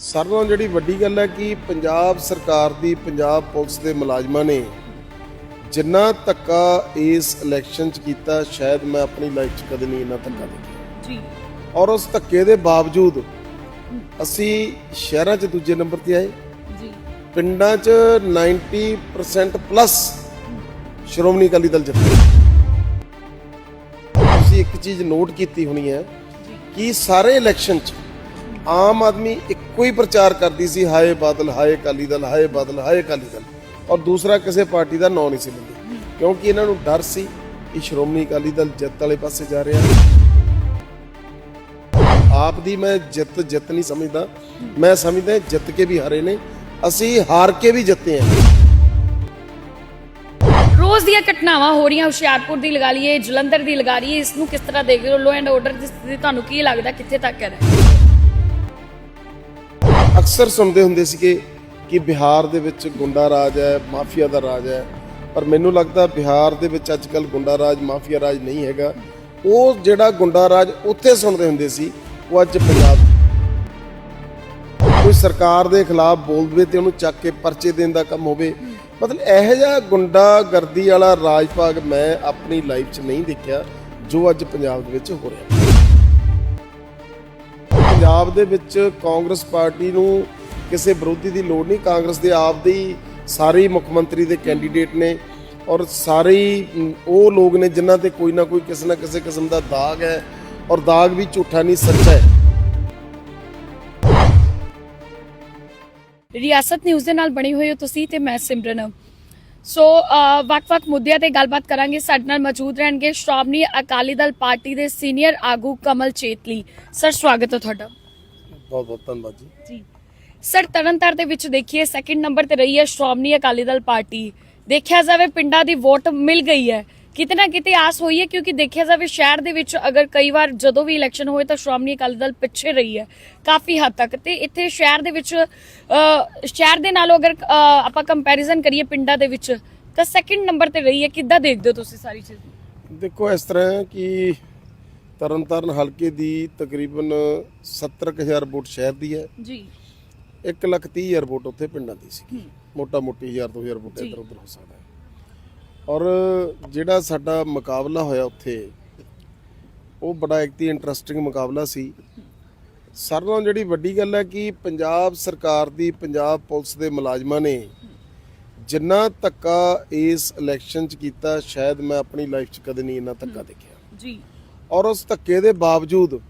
ਸਾਰਿਆਂ ਨਾਲੋਂ ਜਿਹੜੀ ਵੱਡੀ ਗੱਲ ਹੈ ਕਿ ਪੰਜਾਬ ਸਰਕਾਰ ਦੀ ਪੰਜਾਬ ਪੁਲਿਸ ਦੇ ਮੁਲਾਜ਼ਮਾਂ ਨੇ ਜਿੰਨਾ ਧੱਕਾ ਇਸ ਇਲੈਕਸ਼ਨ 'ਚ ਕੀਤਾ ਸ਼ਾਇਦ ਮੈਂ ਆਪਣੀ ਲਾਈਫ 'ਚ ਕਦੇ ਨਹੀਂ ਇੰਨਾ ਧੱਕਾ ਦੇਖਿਆ। ਜੀ। ਔਰ ਉਸ ਧੱਕੇ ਦੇ ਬਾਵਜੂਦ ਅਸੀਂ ਸ਼ਹਿਰਾਂ 'ਚ ਦੂਜੇ ਨੰਬਰ ਤੇ ਆਏ। ਜੀ। ਪਿੰਡਾਂ 'ਚ 90% ਪਲੱਸ ਸ਼੍ਰੋਮਣੀ ਅਕਾਲੀ ਦਲ ਜਿੱਤੇ ਤੁਸੀਂ ਇੱਕ ਚੀਜ਼ ਨੋਟ ਕੀਤੀ ਹੋਣੀ ਹੈ ਕਿ ਸਾਰੇ ਇਲੈਕਸ਼ਨ 'ਚ ਆਮ ਆਦਮੀ ਇੱਕੋ ਹੀ ਪ੍ਰਚਾਰ ਕਰਦੀ ਸੀ, ਹਾਏ ਬਾਦਲ, ਹਾਏ ਅਕਾਲੀ ਦਲ, ਹਾਏ ਬਾਦਲ, ਹਾਏ ਅਕਾਲੀ ਦਲ। ਔਰ ਦੂਸਰਾ ਕਿਸੇ ਪਾਰਟੀ ਦਾ ਨਾਂ ਨਹੀਂ ਸੀ ਲੈਂਦੇ, ਕਿਉਂਕਿ ਇਹਨਾਂ ਨੂੰ ਡਰ ਸੀ ਕਿ ਸ਼੍ਰੋਮਣੀ ਅਕਾਲੀ ਦਲ ਜਿੱਤ ਵਾਲੇ ਪਾਸੇ ਜਾ ਰਿਹਾ ਆਪ ਦੀ ਮੈਂ ਜਿੱਤ ਜਿੱਤ ਨਹੀਂ ਸਮਝਦਾ। ਮੈਂ ਸਮਝਦਾ ਜਿੱਤ ਕੇ ਵੀ ਹਾਰੇ ਨੇ। ਅਸੀਂ ਹਾਰ ਕੇ ਵੀ ਜਿੱਤੇ ਹਾਂ। ਰੋਜ਼ ਦੀਆਂ ਘਟਨਾਵਾਂ ਹੋ ਰਹੀਆਂ, ਹੁਸ਼ਿਆਰਪੁਰ ਦੀ ਲਗਾ ਲਈਏ, ਜਲੰਧਰ ਦੀ ਲਗਾ ਲਈਏ, ਇਸ ਨੂੰ ਕਿਸ ਤਰ੍ਹਾਂ ਦੇਖਦੇ ਹੋ? ਲੋ ਐਂਡ ਆਰਡਰ ਦੀ ਸਥਿਤੀ ਤੁਹਾਨੂੰ ਕੀ ਲੱਗਦਾ, ਕਿੱਥੇ ਤੱਕ ਹੈ? ਅਕਸਰ ਸੁਣਦੇ ਹੁੰਦੇ ਸੀਗੇ ਕਿ ਬਿਹਾਰ ਦੇ ਵਿੱਚ ਗੁੰਡਾ ਰਾਜ ਹੈ, ਮਾਫੀਆ ਦਾ ਰਾਜ ਹੈ। ਪਰ ਮੈਨੂੰ ਲੱਗਦਾ ਬਿਹਾਰ ਦੇ ਵਿੱਚ ਅੱਜ ਅੱਜਕੱਲ ਗੁੰਡਾ ਰਾਜ, ਮਾਫੀਆ ਰਾਜ ਨਹੀਂ ਹੈਗਾ। ਉਹ ਜਿਹੜਾ ਗੁੰਡਾ ਰਾਜ ਉੱਥੇ ਸੁਣਦੇ ਹੁੰਦੇ ਸੀ, ਉਹ ਅੱਜ ਪੰਜਾਬ ਕੋਈ ਸਰਕਾਰ ਦੇ ਖਿਲਾਫ ਬੋਲਵੇ ਦੇਵੇ ਤੇ ਉਹਨੂੰ ਚੱਕ ਕੇ ਪਰਚੇ ਦੇਣ ਦਾ ਕੰਮ ਹੋਵੇ। ਮਤਲਬ ਇਹੋ ਜਿਹਾ ਗੁੰਡਾਗਰਦੀ ਵਾਲਾ ਰਾਜ ਭਾਗ ਮੈਂ ਆਪਣੀ ਲਾਈਫ 'ਚ ਨਹੀਂ ਦੇਖਿਆ, ਜੋ ਅੱਜ ਪੰਜਾਬ ਦੇ ਵਿੱਚ ਹੋ ਰਿਹਾ। ਪੰਜਾਬ ਦੇ ਵਿੱਚ ਕਾਂਗਰਸ ਪਾਰਟੀ ਨੂੰ ਕਿਸੇ ਵਿਰੋਧੀ ਦੀ ਲੋੜ ਨਹੀਂ। ਕਾਂਗਰਸ ਦੇ ਆਪ ਦੇ ਹੀ ਸਾਰੇ ਮੁੱਖ ਮੰਤਰੀ ਦੇ ਕੈਂਡੀਡੇਟ ਨੇ ਔਰ ਸਾਰੇ ਉਹ ਲੋਕ ਨੇ ਜਿਨ੍ਹਾਂ ਤੇ ਕੋਈ ਨਾ ਕੋਈ ਕਿਸੇ ਨਾ ਕਿਸੇ ਕਿਸਮ ਦਾ ਦਾਗ ਹੈ ਔਰ ਦਾਗ ਵੀ ਝੂਠਾ ਨਹੀਂ, ਸੱਚਾ ਹੈ। ਰਿਆਸਤ ਨਿਊਜ਼ ਦੇ ਨਾਲ ਬਣੀ ਹੋਈ ਹੋ ਤੁਸੀਂ ਤੇ ਮੈਂ ਸਿਮਰਨ। ਸੋ ਵੱਖ-ਵੱਖ ਮੁੱਦਿਆਂ ਤੇ ਗੱਲਬਾਤ ਕਰਾਂਗੇ। ਸਾਡੇ ਨਾਲ ਮੌਜੂਦ ਰਹਿਣਗੇ ਸ਼੍ਰੋਮਣੀ ਅਕਾਲੀ ਦਲ ਪਾਰਟੀ ਦੇ ਸੀਨੀਅਰ ਆਗੂ ਕਮਲ ਚੇਤਲੀ। ਸਰ ਸਵਾਗਤ ਹੈ ਤੁਹਾਡਾ। ਬਹੁਤ ਬਹੁਤ ਧੰਨਵਾਦ ਜੀ। ਜੀ। ਸਰ ਤਰਨਤਾਰ ਦੇ ਵਿੱਚ ਦੇਖੀਏ ਸੈਕਿੰਡ ਨੰਬਰ ਤੇ ਰਹੀ ਹੈ ਸ਼੍ਰੋਮਣੀ ਅਕਾਲੀ ਦਲ ਪਾਰਟੀ। ਦੇਖਿਆ ਜਾਵੇ ਪਿੰਡਾਂ ਦੀ ਵੋਟ ਮਿਲ ਗਈ ਹੈ। ਕਿਤੇ ਨਾ ਕਿਤੇ ਆਸ ਹੋਈ ਹੈ ਕਿਉਂਕਿ ਦੇਖਿਆ ਜਾਵੇ ਸ਼ਹਿਰ ਦੇ ਵਿੱਚ ਅਗਰ ਕਈ ਵਾਰ ਜਦੋਂ ਵੀ ਇਲੈਕਸ਼ਨ ਹੋਏ ਤਾਂ ਸ਼੍ਰੋਮਣੀ ਅਕਾਲੀ ਦਲ ਪਿੱਛੇ ਰਹੀ ਹੈ ਕਾਫੀ ਹੱਦ ਤੱਕ। ਤੇ ਇੱਥੇ ਸ਼ਹਿਰ ਦੇ ਵਿੱਚ ਸ਼ਹਿਰ ਦੇ ਨਾਲੋਂ ਅਗਰ ਆਪਾਂ ਕੰਪੈਰੀਜ਼ਨ ਕਰੀਏ ਪਿੰਡਾਂ ਦੇ ਵਿੱਚ ਤਾਂ ਸੈਕਿੰਡ ਨੰਬਰ ਤੇ ਰਹੀ ਹੈ ਕਿੱਦਾਂ ਦੇਖਦੇ ਹੋ ਤੁਸੀਂ ਸਾਰੀ ਚੀਜ਼? ਦੇਖੋ ਇਸ ਤਰ੍ਹਾਂ ਕਿ ਤਰਨਤਾਰਨ ਹਲਕੇ ਦੀ ਤਕਰੀਬਨ 70000 ਵੋਟ ਸ਼ਹਿਰ ਦੀ ਹੈ। ਜੀ। 1 ਲੱਖ 30 ਹਜ਼ਾਰ ਵੋਟ ਉੱਥੇ ਪਿੰਡਾਂ ਦੀ ਸੀ ਮੋਟਾ ਮੋਟੀ 1000 2000 ਵੋਟ। ਇੱਧਰ ਉੱਧਰ ਹੋ ਸਕਦਾ ਹੈ। ਔਰ ਜਿਹੜਾ ਸਾਡਾ ਮੁਕਾਬਲਾ ਹੋਇਆ ਉੱਥੇ ਉਹ ਬੜਾ ਇੱਕ ਦੀ ਇੰਟਰਸਟਿੰਗ ਮੁਕਾਬਲਾ ਸੀ। ਸਾਰਿਆਂ ਨਾਲੋਂ ਜਿਹੜੀ ਵੱਡੀ ਗੱਲ ਹੈ ਕਿ ਪੰਜਾਬ ਸਰਕਾਰ ਦੀ ਪੰਜਾਬ ਪੁਲਿਸ ਦੇ ਮੁਲਾਜ਼ਮਾਂ ਨੇ ਜਿੰਨਾ ਧੱਕਾ ਇਸ ਇਲੈਕਸ਼ਨ 'ਚ ਕੀਤਾ ਸ਼ਾਇਦ ਮੈਂ ਆਪਣੀ ਲਾਈਫ 'ਚ ਕਦੇ ਨਹੀਂ ਇੰਨਾ ਧੱਕਾ ਦੇਖਿਆ। ਜੀ। ਔਰ ਉਸ ਧੱਕੇ ਦੇ ਬਾਵਜੂਦ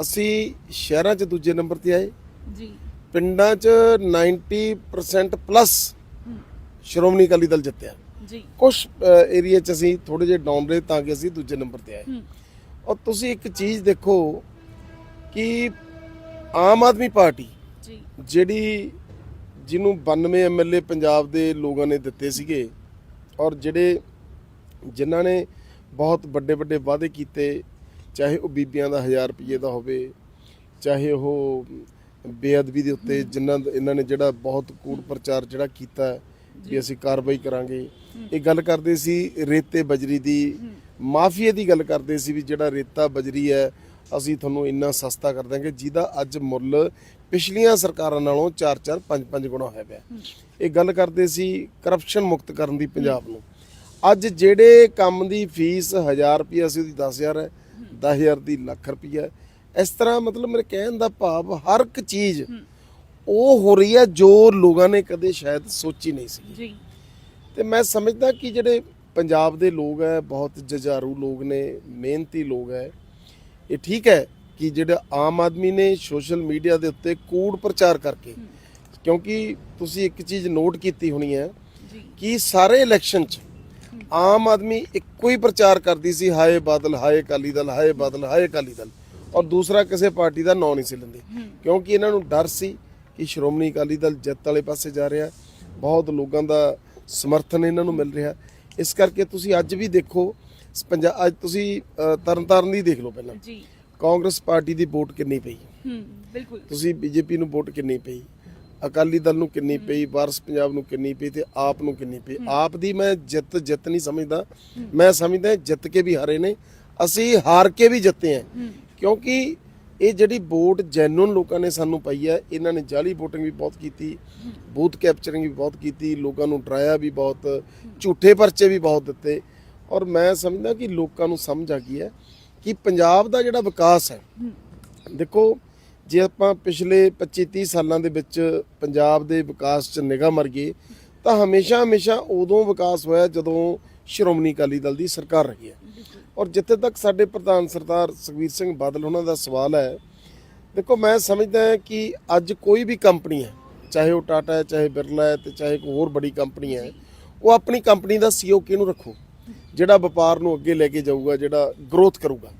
ਅਸੀਂ ਸ਼ਹਿਰਾਂ 'ਚ ਦੂਜੇ ਨੰਬਰ ਤੇ ਆਏ। ਜੀ। ਪਿੰਡਾਂ 'ਚ 90% ਪਲੱਸ ਸ਼੍ਰੋਮਣੀ ਅਕਾਲੀ ਦਲ ਜਿੱਤਿਆ। ਜੀ। ਕੁਝ ਏਰੀਆ 'ਚ ਅਸੀਂ ਥੋੜੇ ਜਿਹਾ ਡਾਊਨ ਰਹੇ ਤਾਂ ਕਿ ਅਸੀਂ ਦੂਜੇ ਨੰਬਰ ਤੇ ਆਏ। ਔਰ ਤੁਸੀਂ ਇੱਕ ਚੀਜ਼ ਦੇਖੋ ਕਿ ਆਮ ਆਦਮੀ ਪਾਰਟੀ ਜੀ। ਜਿਹੜੀ ਜਿਹਨੂੰ 92 ਐਮਐਲਏ ਪੰਜਾਬ ਦੇ ਲੋਕਾਂ ਨੇ ਦਿੱਤੇ ਸੀਗੇ ਔਰ ਜਿਹੜੇ ਜਿਨ੍ਹਾਂ ਨੇ ਬਹੁਤ ਵੱਡੇ ਵੱਡੇ ਵਾਅਦੇ ਕੀਤੇ ਚਾਹੇ ਉਹ ਬੀਬੀਆਂ ਦਾ 1000 ਰੁਪਏ ਦਾ ਹੋਵੇ ਚਾਹੇ ਉਹ ਬੇਅਦਬੀ ਦੇ ਉੱਤੇ ਜਿਨ੍ਹਾਂ ਇਹਨਾਂ ਨੇ ਜਿਹੜਾ ਬਹੁਤ ਕੂੜ ਪ੍ਰਚਾਰ ਜਿਹੜਾ ਕੀਤਾ ਹੈ ਵੀ ਅਸੀਂ ਕਾਰਵਾਈ ਕਰਾਂਗੇ। ਇਹ ਗੱਲ ਕਰਦੇ ਸੀ ਰੇਤੇ ਬਜਰੀ ਦੀ। ਮਾਫੀਆ ਦੀ ਗੱਲ ਕਰਦੇ ਸੀ ਵੀ ਜਿਹੜਾ ਰੇਤਾ ਬਜਰੀ ਹੈ, ਅਸੀਂ ਤੁਹਾਨੂੰ ਇੰਨਾ ਸਸਤਾ ਕਰ ਦਾਂਗੇ ਜਿਹਦਾ ਅੱਜ ਮੁੱਲ ਪਿਛਲੀਆਂ ਸਰਕਾਰਾਂ ਨਾਲੋਂ 4-4 5-5 ਗੁਣਾ ਹੋਇਆ ਪਿਆ। ਇਹ ਗੱਲ ਕਰਦੇ ਸੀ ਕਰਪਸ਼ਨ ਮੁਕਤ ਕਰਨ ਦੀ ਪੰਜਾਬ ਨੂੰ। ਅੱਜ ਜਿਹੜੇ ਕੰਮ ਦੀ ਫੀਸ 1000 ਰੁਪਏ ਸੀ, ਉਹਦੀ 10000 ਹੈ 10000 ਦੀ ਲੱਖ ਰੁਪਏ ਇਸ ਤਰ੍ਹਾਂ ਮਤਲਬ ਮੇਰੇ ਕਹਿਣ ਦਾ ਭਾਵ ਹਰ ਇੱਕ ਚੀਜ਼ ਉਹ ਹੋ ਰਹੀ ਹੈ ਜੋ ਲੋਕਾਂ ਨੇ ਕਦੇ ਸ਼ਾਇਦ ਸੋਚੀ ਨਹੀਂ ਸੀ। ਜੀ। ਤੇ ਮੈਂ ਸਮਝਦਾ ਕਿ ਜਿਹੜੇ ਪੰਜਾਬ ਦੇ ਲੋਕ ਹੈ ਬਹੁਤ ਜਜਾਰੂ ਲੋਕ ਨੇ ਮਿਹਨਤੀ ਲੋਕ ਹੈ ਇਹ ਠੀਕ ਹੈ ਕਿ ਜਿਹੜਾ ਆਮ ਆਦਮੀ ਨੇ ਸੋਸ਼ਲ ਮੀਡੀਆ ਦੇ ਉੱਤੇ ਕੂੜ ਪ੍ਰਚਾਰ ਕਰਕੇ ਕਿਉਂਕਿ ਤੁਸੀਂ ਇੱਕ ਚੀਜ਼ ਨੋਟ ਕੀਤੀ ਹੋਣੀ ਹੈ ਕਿ ਸਾਰੇ ਇਲੈਕਸ਼ਨ 'ਚ ਆਮ ਆਦਮੀ ਇੱਕੋ ਹੀ ਪ੍ਰਚਾਰ ਕਰਦੀ ਸੀ ਹਾਏ ਬਾਦਲ ਹਾਏ ਅਕਾਲੀ ਦਲ ਹਾਏ ਬਾਦਲ ਹਾਏ ਅਕਾਲੀ ਦਲ ਔਰ ਦੂਸਰਾ ਕਿਸੇ ਪਾਰਟੀ ਦਾ ਨਾਂ ਨਹੀਂ ਸੀ ਲੈਂਦੇ ਕਿਉਂਕਿ ਇਹਨਾਂ ਨੂੰ ਡਰ ਸੀ ਕਿ ਸ਼੍ਰੋਮਣੀ ਅਕਾਲੀ ਦਲ ਜਿੱਤ ਵਾਲੇ ਪਾਸੇ ਜਾ ਰਿਹਾ ਬਹੁਤ ਲੋਕਾਂ ਦਾ ਸਮਰਥਨ ਇਹਨਾਂ ਨੂੰ ਮਿਲ ਰਿਹਾ ਇਸ ਕਰਕੇ ਤੁਸੀਂ ਅੱਜ ਵੀ ਦੇਖੋ ਪੰਜਾਬ ਅੱਜ ਤੁਸੀਂ ਤਰਨਤਾਰਨ ਦੀ ਦੇਖ ਲਓ ਪਹਿਲਾਂ। ਜੀ। ਕਾਂਗਰਸ ਪਾਰਟੀ ਦੀ ਵੋਟ ਕਿੰਨੀ ਪਈ? ਹੂੰ ਬਿਲਕੁਲ। ਤੁਸੀਂ ਬੀਜੇਪੀ ਨੂੰ ਵੋਟ ਕਿੰਨੀ ਪਈ? ਅਕਾਲੀ ਦਲ ਨੂੰ ਕਿੰਨੀ ਪਈ? ਵਾਰਸ ਪੰਜਾਬ ਨੂੰ ਕਿੰਨੀ ਪਈ ਤੇ ਆਪ ਨੂੰ ਕਿੰਨੀ ਪਈ? ਆਪ ਦੀ ਮੈਂ ਜਿੱਤ ਜਿੱਤ ਨਹੀਂ ਸਮਝਦਾ। ਮੈਂ ਸਮਝਦਾ ਜਿੱਤ ਕੇ ਵੀ ਹਾਰੇ ਨੇ। ਅਸੀਂ ਹਾਰ ਕੇ ਵੀ ਜਿੱਤੇ ਹਾਂ। ਕਿਉਂਕਿ ਇਹ ਜਿਹੜੀ ਵੋਟ ਜੈਨੂਨ ਲੋਕਾਂ ਨੇ ਸਾਨੂੰ ਪਾਈ ਹੈ, ਇਹਨਾਂ ਨੇ ਜਾਲੀ VOTING ਵੀ ਬਹੁਤ ਕੀਤੀ ਬੂਥ ਕੈਪਚਰਿੰਗ ਵੀ ਬਹੁਤ ਕੀਤੀ, ਲੋਕਾਂ ਨੂੰ ਡਰਾਇਆ ਵੀ ਬਹੁਤ, ਝੂਠੇ ਪਰਚੇ ਵੀ ਬਹੁਤ ਦਿੱਤੇ। ਔਰ ਮੈਂ ਸਮਝਦਾ ਕਿ ਲੋਕਾਂ ਨੂੰ ਸਮਝ ਆ ਗਈ ਹੈ ਕਿ ਪੰਜਾਬ ਦਾ ਜਿਹੜਾ ਵਿਕਾਸ ਹੈ, ਦੇਖੋ, ਜੇ ਆਪਾਂ ਪਿਛਲੇ 25 30 ਸਾਲਾਂ ਦੇ ਵਿੱਚ ਪੰਜਾਬ ਦੇ ਵਿਕਾਸ 'ਚ ਨਿਗਾਹ ਮਾਰੀਏ ਤਾਂ ਹਮੇਸ਼ਾ ਹਮੇਸ਼ਾ ਉਦੋਂ ਵਿਕਾਸ ਹੋਇਆ ਜਦੋਂ ਸ਼੍ਰੋਮਣੀ ਅਕਾਲੀ ਦਲ ਦੀ ਸਰਕਾਰ ਰਹੀ ਹੈ। ਔਰ ਜਿੱਥੇ ਤੱਕ ਸਾਡੇ ਪ੍ਰਧਾਨ ਸਰਦਾਰ ਸੁਖਬੀਰ ਸਿੰਘ ਬਾਦਲ ਉਹਨਾਂ ਦਾ ਸਵਾਲ ਹੈ, ਦੇਖੋ ਮੈਂ ਸਮਝਦਾ ਹਾਂ ਕਿ ਅੱਜ ਕੋਈ ਵੀ ਕੰਪਨੀ ਹੈ, ਚਾਹੇ ਉਹ ਟਾਟਾ ਹੈ, ਚਾਹੇ ਬਿਰਲਾ ਹੈ ਤੇ ਚਾਹੇ ਕੋਈ ਹੋਰ ਬੜੀ ਕੰਪਨੀ ਹੈ, ਉਹ ਆਪਣੀ ਕੰਪਨੀ ਦਾ ਸੀਓ ਕਿਹਨੂੰ ਰੱਖੋ? ਜਿਹੜਾ ਵਪਾਰ ਨੂੰ ਅੱਗੇ ਲੈ ਕੇ ਜਾਊਗਾ, ਜਿਹੜਾ ਗਰੋਥ ਕਰੂਗਾ।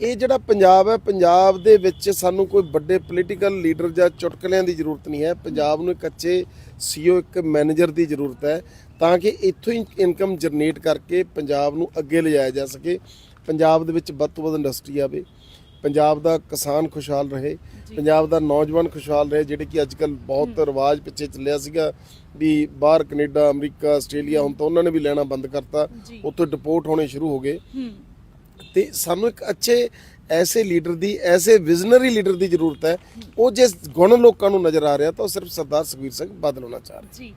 ਇਹ ਜਿਹੜਾ ਪੰਜਾਬ ਹੈ ਪੰਜਾਬ ਦੇ ਵਿੱਚ ਸਾਨੂੰ ਕੋਈ ਵੱਡੇ ਪੋਲੀਟੀਕਲ ਲੀਡਰ ਜਾਂ ਚੁਟਕਲਿਆਂ ਦੀ ਜ਼ਰੂਰਤ ਨਹੀਂ ਹੈ। ਪੰਜਾਬ ਨੂੰ ਇੱਕ ਅੱਛੇ ਸੀਓ ਇੱਕ ਮੈਨੇਜਰ ਦੀ ਜ਼ਰੂਰਤ ਹੈ ਤਾਂ ਕਿ ਇੱਥੋਂ ਹੀ ਇਨਕਮ ਜਨਰੇਟ ਕਰਕੇ ਪੰਜਾਬ ਨੂੰ ਅੱਗੇ ਲਿਜਾਇਆ ਜਾ ਸਕੇ। ਪੰਜਾਬ ਦੇ ਵਿੱਚ ਵੱਧ ਤੋਂ ਵੱਧ ਇੰਡਸਟਰੀ ਆਵੇ ਪੰਜਾਬ ਦਾ ਕਿਸਾਨ ਖੁਸ਼ਹਾਲ ਰਹੇ ਪੰਜਾਬ ਦਾ ਨੌਜਵਾਨ ਖੁਸ਼ਹਾਲ ਰਹੇ ਜਿਹੜੇ ਕਿ ਅੱਜਕੱਲ ਬਹੁਤ ਰਿਵਾਜ ਪਿੱਛੇ ਚੱਲਿਆ ਸੀਗਾ ਵੀ ਬਾਹਰ ਕੈਨੇਡਾ ਅਮਰੀਕਾ ਆਸਟ੍ਰੇਲੀਆ ਹੁਣ ਤਾਂ ਉਹਨਾਂ ਨੇ ਵੀ ਲੈਣਾ ਬੰਦ ਕਰਤਾ। ਉੱਥੋਂ ਡਿਪੋਰਟ ਹੋਣੇ ਸ਼ੁਰੂ ਹੋ ਗਏ। ਤੇ ਸਾਨੂੰ ਇੱਕ ਅੱਛੇ ਐਸੇ ਲੀਡਰ ਦੀ ਐਸੇ ਵਿਜ਼ਨਰੀ ਲੀਡਰ ਦੀ ਜ਼ਰੂਰਤ ਹੈ। ਉਹ ਜੇ ਗੁਣ ਲੋਕਾਂ ਨੂੰ ਨਜ਼ਰ ਆ ਰਿਹਾ ਤਾਂ ਉਹ ਸਿਰਫ ਸਰਦਾਰ ਸੁਖਬੀਰ ਸਿੰਘ ਬਾਦਲ ਹੋਣਾ ਚਾਹ ਰਿਹਾ। ਜੀ।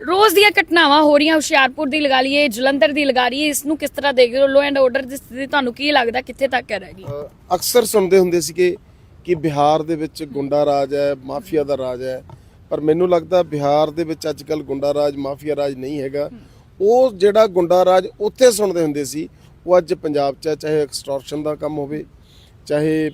ਰੋਜ਼ ਦੀਆਂ ਘਟਨਾਵਾਂ ਹੋ ਰਹੀਆਂ ਹੁਸ਼ਿਆਰਪੁਰ ਦੀ ਲਗਾ ਲਈਏ ਜਲੰਧਰ ਦੀ ਲਗਾ ਲਈਏ ਇਸ ਨੂੰ ਕਿਸ ਤਰ੍ਹਾਂ ਦੇਖਦੇ ਹੋ? ਲੋ ਐਂਡ ਆਰਡਰ ਦੀ ਸਥਿਤੀ ਤੁਹਾਨੂੰ ਕੀ ਲੱਗਦਾ ਕਿੱਥੇ ਤੱਕ ਰਹਿ ਗਈ ਅ, ਅਕਸਰ ਸੁਣਦੇ ਹੁੰਦੇ ਸੀਗੇ ਕਿ ਬਿਹਾਰ ਦੇ ਵਿੱਚ ਗੁੰਡਾ ਰਾਜ ਹੈ ਮਾਫੀਆ ਦਾ ਰਾਜ ਹੈ। ਪਰ ਮੈਨੂੰ ਲੱਗਦਾ ਬਿਹਾਰ ਦੇ ਵਿੱਚ ਅੱਜ ਕੱਲ ਗੁੰਡਾ ਰਾਜ ਮਾਫੀਆ ਰਾਜ ਨਹੀਂ ਹੈਗਾ। ਉਹ ਜਿਹੜਾ ਗੁੰਡਾ ਰਾਜ ਉੱਥੇ ਸੁਣਦੇ ਹੁੰਦੇ ਸੀ ਉਹ ਅੱਜ ਪੰਜਾਬ 'ਚ ਹੈ ਚਾਹੇ ਐਕਸਟੋਰਸ਼ਨ ਦਾ ਕੰਮ ਹੋਵੇ ਚਾਹੇ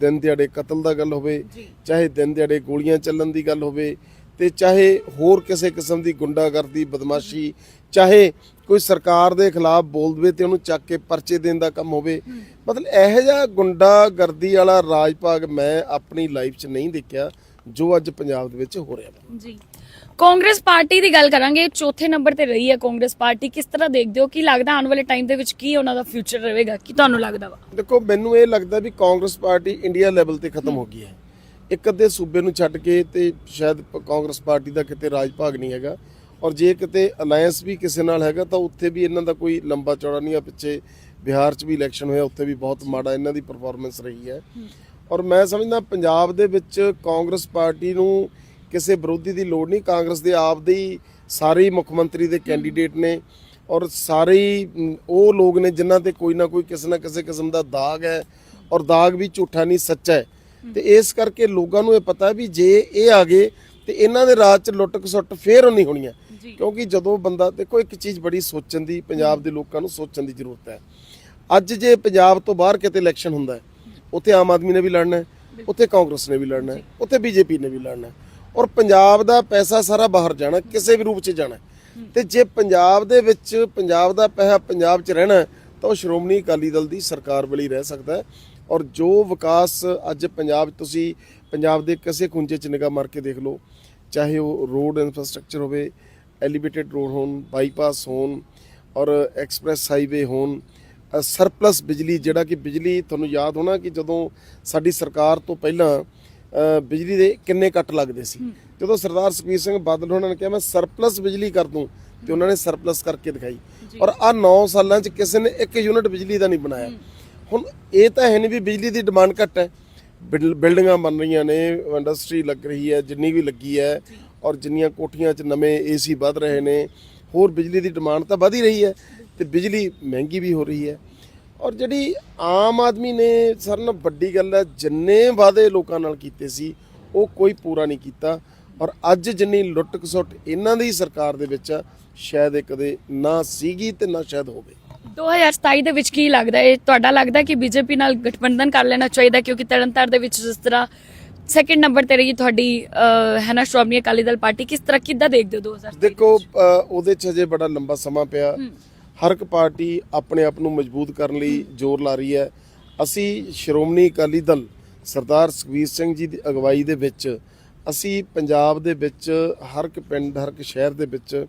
ਦਿਨ ਦਿਹਾੜੇ ਕਤਲ ਦਾ ਗੱਲ ਹੋਵੇ। ਚਾਹੇ ਦਿਨ ਦਿਹਾੜੇ ਗੋਲੀਆਂ ਚੱਲਣ ਦੀ ਗੱਲ ਹੋਵੇ ਤੇ ਚਾਹੇ ਹੋਰ ਕਿਸੇ ਕਿਸਮ ਦੀ ਗੁੰਡਾਗਰਦੀ ਬਦਮਾਸ਼ੀ ਚਾਹੇ ਕੋਈ ਸਰਕਾਰ ਦੇ ਖਿਲਾਫ ਬੋਲ ਦਵੇ ਤੇ ਉਹਨੂੰ ਚੱਕ ਕੇ ਪਰਚੇ ਦੇਣ ਦਾ ਕੰਮ ਹੋਵੇ। ਮਤਲਬ ਇਹੋ ਜਿਹਾ ਗੁੰਡਾਗਰਦੀ ਵਾਲਾ ਰਾਜ ਭਾਗ ਮੈਂ ਆਪਣੀ ਲਾਈਫ 'ਚ ਨਹੀਂ ਦੇਖਿਆ ਜੋ ਅੱਜ ਪੰਜਾਬ ਦੇ ਵਿੱਚ ਹੋ ਰਿਹਾ। ਵਾ ਜੀ। ਕਾਂਗਰਸ ਪਾਰਟੀ ਦੀ ਗੱਲ ਕਰਾਂਗੇ, ਚੌਥੇ ਨੰਬਰ ਤੇ ਰਹੀ ਹੈ ਕਾਂਗਰਸ ਪਾਰਟੀ। ਕਿਸ ਤਰ੍ਹਾਂ ਦੇਖਦੇ ਹੋ? ਕੀ ਲੱਗਦਾ ਆਉਣ ਵਾਲੇ ਟਾਈਮ ਦੇ ਵਿੱਚ ਕੀ ਉਹਨਾਂ ਦਾ ਫਿਊਚਰ ਰਹੇਗਾ? ਕੀ ਤੁਹਾਨੂੰ ਲੱਗਦਾ ਵਾ? ਦੇਖੋ, ਮੈਨੂੰ ਇਹ ਲੱਗਦਾ ਵੀ ਕਾਂਗਰਸ ਪਾਰਟੀ ਇੰਡੀਆ ਲੈਵਲ ਤੇ ਖਤਮ ਹੋ ਗਈ ਹੈ। ਇੱਕ ਅੱਧੇ ਸੂਬੇ ਨੂੰ ਛੱਡ ਕੇ ਤੇ ਸ਼ਾਇਦ ਕਾਂਗਰਸ ਪਾਰਟੀ ਦਾ ਕਿਤੇ ਰਾਜ ਭਾਗ ਨਹੀਂ ਹੈਗਾ। ਔਰ ਜੇ ਕਿਤੇ ਅਲਾਈਅੰਸ ਵੀ ਕਿਸੇ ਨਾਲ ਹੈਗਾ, ਤਾਂ ਉੱਥੇ ਵੀ ਇਹਨਾਂ ਦਾ ਕੋਈ ਲੰਬਾ ਚੌੜਾ ਨਹੀਂ ਆ। ਪਿੱਛੇ ਬਿਹਾਰ 'ਚ ਵੀ ਇਲੈਕਸ਼ਨ ਹੋਇਆ, ਉੱਥੇ ਵੀ ਬਹੁਤ ਮਾੜਾ ਇਹਨਾਂ ਦੀ ਪਰਫਾਰਮੈਂਸ ਰਹੀ ਹੈ। ਔਰ ਮੈਂ ਸਮਝਦਾ ਪੰਜਾਬ ਦੇ ਵਿੱਚ ਕਾਂਗਰਸ ਪਾਰਟੀ ਨੂੰ ਕਿਸੇ ਵਿਰੋਧੀ ਦੀ ਲੋੜ ਨਹੀਂ। ਕਾਂਗਰਸ ਦੇ ਆਪ ਦੇ ਹੀ ਸਾਰੇ ਹੀ ਮੁੱਖ ਮੰਤਰੀ ਦੇ ਕੈਂਡੀਡੇਟ ਨੇ ਔਰ ਸਾਰੇ ਹੀ ਉਹ ਲੋਕ ਨੇ ਜਿਨ੍ਹਾਂ ਤੇ ਕੋਈ ਨਾ ਕੋਈ ਕਿਸੇ ਨਾ ਕਿਸੇ ਕਿਸਮ ਦਾ ਦਾਗ ਹੈ ਔਰ ਦਾਗ ਵੀ ਝੂਠਾ ਨਹੀਂ ਸੱਚਾ ਹੈ। ਤੇ ਇਸ ਕਰਕੇ ਲੋਕਾਂ ਨੂੰ ਇਹ ਪਤਾ ਵੀ ਜੇ ਇਹ ਆ ਗਏ ਤੇ ਇਹਨਾਂ ਦੇ ਰਾਜ 'ਚ ਲੁੱਟ ਖਸੁੱਟ ਫੇਰ ਨਹੀਂ ਹੋਣੀਆਂ ਜੀ। ਕਿਉਂਕਿ ਜਦੋਂ ਬੰਦਾ ਦੇਖੋ ਇੱਕ ਚੀਜ਼ ਬੜੀ ਸੋਚਣ ਦੀ ਪੰਜਾਬ ਦੇ ਲੋਕਾਂ ਨੂੰ ਸੋਚਣ ਦੀ ਜ਼ਰੂਰਤ ਹੈ। ਅੱਜ ਜੇ ਪੰਜਾਬ ਤੋਂ ਬਾਹਰ ਕਿਤੇ ਇਲੈਕਸ਼ਨ ਹੁੰਦਾ ਹੈ ਉੱਥੇ ਆਮ ਆਦਮੀ ਨੇ ਵੀ ਲੜਨਾ ਹੈ ਉੱਥੇ ਕਾਂਗਰਸ ਨੇ ਵੀ ਲੜਨਾ ਹੈ ਉੱਥੇ ਬੀਜੇਪੀ ਨੇ ਵੀ ਲੜਨਾ ਹੈ। ਔਰ ਪੰਜਾਬ ਦਾ ਪੈਸਾ ਸਾਰਾ ਬਾਹਰ ਜਾਣਾ, ਕਿਸੇ ਵੀ ਰੂਪ 'ਚ ਜਾਣਾ ਹੈ। ਤੇ ਜੇ ਪੰਜਾਬ ਦੇ ਵਿੱਚ ਪੰਜਾਬ ਦਾ ਪੈਸਾ ਪੰਜਾਬ 'ਚ ਰਹਿਣਾ ਤਾਂ ਉਹ ਸ਼੍ਰੋਮਣੀ ਅਕਾਲੀ ਦਲ ਦੀ ਸਰਕਾਰ ਵੇਲੇ ਰਹਿ ਸਕਦਾ ਔਰ ਜੋ ਵਿਕਾਸ ਅੱਜ ਪੰਜਾਬ 'ਚ ਤੁਸੀਂ ਪੰਜਾਬ ਦੇ ਕਿਸੇ ਖੁੰਝੇ 'ਚ ਨਿਗਾਹ ਮਾਰ ਕੇ ਦੇਖ ਲਓ, ਚਾਹੇ ਉਹ ਰੋਡ ਇਨਫਰਾਸਟ੍ਰਕਚਰ ਹੋਵੇ, ਐਲੀਵੇਟਡ ਰੋਡ ਹੋਣ, ਬਾਈਪਾਸ ਹੋਣ ਔਰ ਐਕਸਪ੍ਰੈਸ ਹਾਈਵੇ ਹੋਣ ਸਰਪਲਸ ਬਿਜਲੀ, ਜਿਹੜਾ ਕਿ ਬਿਜਲੀ, ਤੁਹਾਨੂੰ ਯਾਦ ਹੋਣਾ ਕਿ ਜਦੋਂ ਸਾਡੀ ਸਰਕਾਰ ਤੋਂ ਪਹਿਲਾਂ ਬਿਜਲੀ ਦੇ ਕਿੰਨੇ ਕੱਟ ਲੱਗਦੇ ਸੀ। ਜਦੋਂ ਸਰਦਾਰ ਸੁਖਬੀਰ ਸਿੰਘ ਬਾਦਲ ਉਹਨਾਂ ਨੇ ਕਿਹਾ ਮੈਂ ਸਰਪਲਸ ਬਿਜਲੀ ਕਰ ਦੂੰ ਤੇ ਉਹਨਾਂ ਨੇ ਸਰਪਲਸ ਕਰਕੇ ਦਿਖਾਈ। ਔਰ ਆ 9 ਸਾਲਾਂ 'ਚ ਕਿਸੇ ਨੇ ਇੱਕ ਯੂਨਿਟ ਬਿਜਲੀ ਦਾ ਨਹੀਂ ਬਣਾਇਆ। ਹੁਣ ਇਹ ਤਾਂ ਹੈ ਨਹੀਂ ਵੀ ਬਿਜਲੀ ਦੀ ਡਿਮਾਂਡ ਘੱਟ ਹੈ। ਬਿਲ- ਬਿਲਡਿੰਗਾਂ ਬਣ ਰਹੀਆਂ ਨੇ ਇੰਡਸਟਰੀ ਲੱਗ ਰਹੀ ਹੈ ਜਿੰਨੀ ਵੀ ਲੱਗੀ ਹੈ। ਔਰ ਜਿੰਨੀਆਂ ਕੋਠੀਆਂ 'ਚ ਨਵੇਂ ਏਸੀ ਵੱਧ ਰਹੇ ਨੇ ਹੋਰ ਬਿਜਲੀ ਦੀ ਡਿਮਾਂਡ ਤਾਂ ਵਧ ਹੀ ਰਹੀ ਹੈ। ਤੇ ਬਿਜਲੀ ਮਹਿੰਗੀ ਵੀ ਹੋ ਰਹੀ ਹੈ। ਔਰ ਜਿਹੜੀ ਆਮ ਆਦਮੀ ਨੇ ਸਰ ਵੱਡੀ ਗੱਲ ਹੈ ਜਿੰਨੇ ਵਾਅਦੇ ਲੋਕਾਂ ਨਾਲ ਕੀਤੇ ਸੀ ਉਹ ਕੋਈ ਪੂਰਾ ਨਹੀਂ ਕੀਤਾ। ਔਰ ਅੱਜ ਜਿੰਨੀ ਲੁੱਟ ਖਸੁੱਟ ਇਹਨਾਂ ਦੀ ਸਰਕਾਰ ਦੇ ਵਿੱਚ ਸ਼ਾਇਦ ਇਹ ਕਦੇ ਨਾ ਸੀਗੀ ਤੇ ਨਾ ਸ਼ਾਇਦ ਹੋਵੇ। 2027 ਦੇ ਵਿੱਚ ਕੀ ਲੱਗਦਾ? ਹੈ ਤੁਹਾਡਾ ਲੱਗਦਾ ਕਿ ਬੀਜੇਪੀ ਨਾਲ ਗਠਬੰਧਨ ਕਰ ਲੈਣਾ ਚਾਹੀਦਾ ਕਿਉਂਕਿ ਤਰਨਤਾਰ ਦੇ ਵਿੱਚ ਜਿਸ ਤਰ੍ਹਾਂ ਸੈਕਿੰਡ ਨੰਬਰ ਤੇ ਰਹੀ ਤੁਹਾਡੀ ਹੈ ਨਾ ਸ਼੍ਰੋਮਣੀ ਅਕਾਲੀ ਦਲ ਪਾਰਟੀ ਕਿਸ ਤਰ੍ਹਾਂ ਕਿੱਦਾਂ ਦੇਖਦੇ ਹੋ 2027 ਦੇਖੋ ਉਹਦੇ 'ਚ ਅਜੇ ਬੜਾ ਲੰਬਾ ਸਮਾਂ ਪਿਆ। ਹਰ ਇੱਕ ਪਾਰਟੀ ਆਪਣੇ ਆਪ ਨੂੰ ਮਜ਼ਬੂਤ ਕਰਨ ਲਈ ਜ਼ੋਰ ਲਾ ਰਹੀ ਹੈ। ਅਸੀਂ ਸ਼੍ਰੋਮਣੀ ਅਕਾਲੀ ਦਲ ਸਰਦਾਰ ਸੁਖਬੀਰ ਸਿੰਘ ਜੀ ਦੀ ਅਗਵਾਈ ਦੇ ਵਿੱਚ, ਅਸੀਂ ਪੰਜਾਬ ਦੇ ਵਿੱਚ, ਹਰ ਇੱਕ ਪਿੰਡ, ਹਰ ਇੱਕ ਸ਼ਹਿਰ ਦੇ ਵਿੱਚ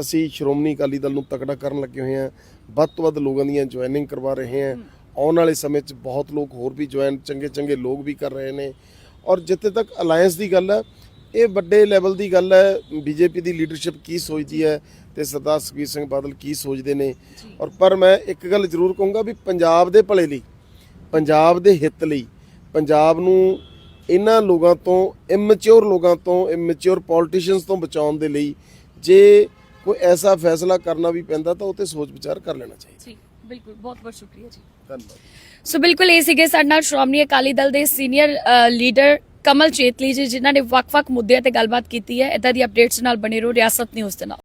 ਅਸੀਂ ਸ਼੍ਰੋਮਣੀ ਅਕਾਲੀ ਦਲ ਨੂੰ ਤਕੜਾ ਕਰਨ ਲੱਗੇ ਹੋਏ ਹਾਂ। ਵੱਧ ਤੋਂ ਵੱਧ ਲੋਕਾਂ ਦੀਆਂ ਜੁਆਇਨਿੰਗ ਕਰਵਾ ਰਹੇ ਹਾਂ। ਆਉਣ ਵਾਲੇ ਸਮੇਂ 'ਚ ਬਹੁਤ ਲੋਕ ਹੋਰ ਵੀ ਜੁਆਇਨ ਚੰਗੇ ਚੰਗੇ ਲੋਕ ਵੀ ਕਰ ਰਹੇ ਨੇ। ਔਰ ਜਿੱਥੇ ਤੱਕ ਅਲਾਈਅੰਸ ਦੀ ਗੱਲ ਹੈ, ਇਹ ਵੱਡੇ ਲੈਵਲ ਦੀ ਗੱਲ ਹੈ। ਬੀਜੇਪੀ ਦੀ ਲੀਡਰਸ਼ਿਪ ਕੀ ਸੋਚਦੀ ਹੈ? ਤੇ ਸਰਦਾਰ ਸੁਖਬੀਰ ਸਿੰਘ ਬਾਦਲ ਕੀ ਸੋਚਦੇ ਨੇ? ਔਰ ਪਰ ਮੈਂ ਇੱਕ ਗੱਲ ਜ਼ਰੂਰ ਕਹੂੰਗਾ ਵੀ ਪੰਜਾਬ ਦੇ ਭਲੇ ਲਈ ਪੰਜਾਬ ਦੇ ਹਿੱਤ ਲਈ ਪੰਜਾਬ ਨੂੰ ਇਹਨਾਂ ਲੋਕਾਂ ਤੋਂ ਇਮੈਚੁਰ ਲੋਕਾਂ ਤੋਂ ਇਮੈਚੁਰ ਪੋਲੀਟੀਸ਼ੀਅਨਸ ਤੋਂ ਬਚਾਉਣ ਦੇ ਲਈ ਜੇ ਕੋਈ ਐਸਾ ਫੈਸਲਾ ਕਰਨਾ ਵੀ ਪੈਂਦਾ ਤਾਂ ਉਹ ਤੇ ਸੋਚ ਵਿਚਾਰ ਕਰ ਲੈਣਾ ਚਾਹੀਦਾ। ਜੀ ਬਿਲਕੁਲ ਬਹੁਤ ਬਹੁਤ ਸ਼ੁਕਰੀਆ ਜੀ। ਧੰਨਵਾਦ। ਸੋ ਬਿਲਕੁਲ ਇਹ ਸੀਗੇ ਸਾਡੇ ਨਾਲ ਸ਼੍ਰੋਮਣੀ ਅਕਾਲੀ ਦਲ ਦੇ ਸੀਨੀਅਰ ਲੀਡਰ ਕਮਲ ਚੇਤਲੀ ਜੀ ਜਿਨ੍ਹਾਂ ਨੇ ਵੱਖ-ਵੱਖ ਮੁੱਦਿਆਂ ਤੇ ਗੱਲਬਾਤ ਕੀਤੀ ਹੈ। ਇਦਾਂ ਦੀ ਅਪਡੇਟਸ ਨਾਲ ਬਣੇ ਰਹੋ ਰਿਆਸਤ ਨਿਊਜ਼ ਦੇ ਨਾਲ।